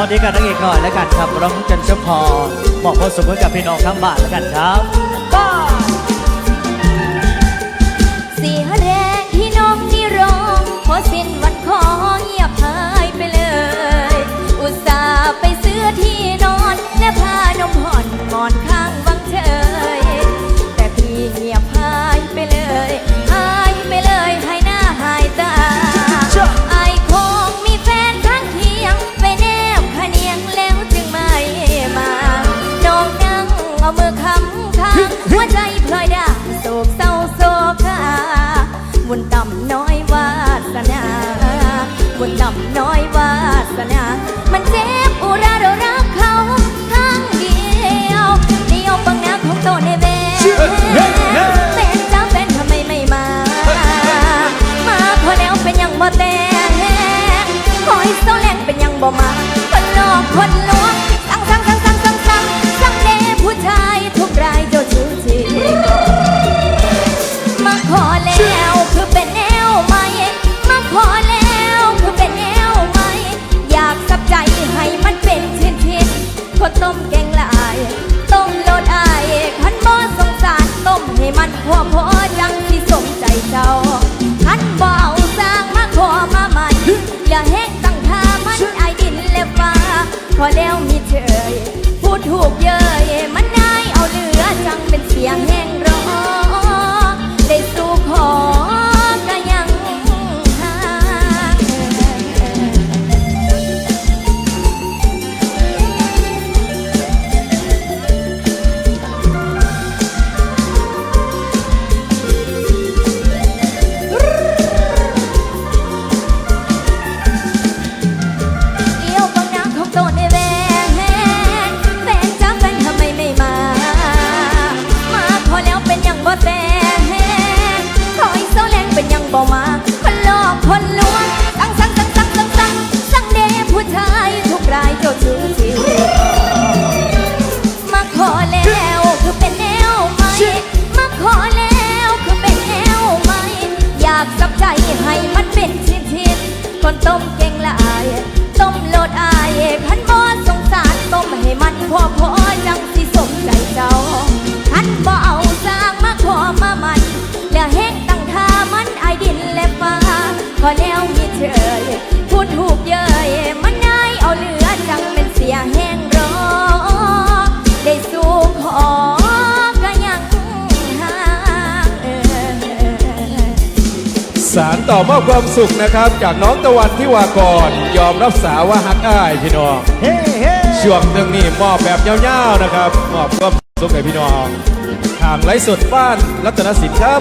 อนนี้กันตั้งอีกหน่อยแล้วกันครับร้องจันทร์ชพอบอกพอสมมติกับพี่น้องทั้งบ้านแล้วกันครับ น้อยวาสนา กเย้ยมันได้เอาเหลือจังเป็นเสียงแห้ง ให้มันเป็นชิ้นชิ้นคนต้มเก่งละอาย ต้มโลดอายขันบอสงสารต้มให้มันพอพอจังสิสมใจเจ้าขันบ่เอาสร้างมาขอมามันแล้วแห้งตั้งท่ามันไอดินและฟ้าขอแนวมีเธอพูดถูกเยอะ สารต่อมอบความสุขนะครับ จากน้องตะวันที่วากรยอมรับสาว่าฮักอ้ายพี่น้องเฮ้เช่วงหนึ่งนี้มอบแบบยาวๆนะครับมอบความสุขให้พี่น้องทางไลฟ์สดบ้านรัตนสินครับ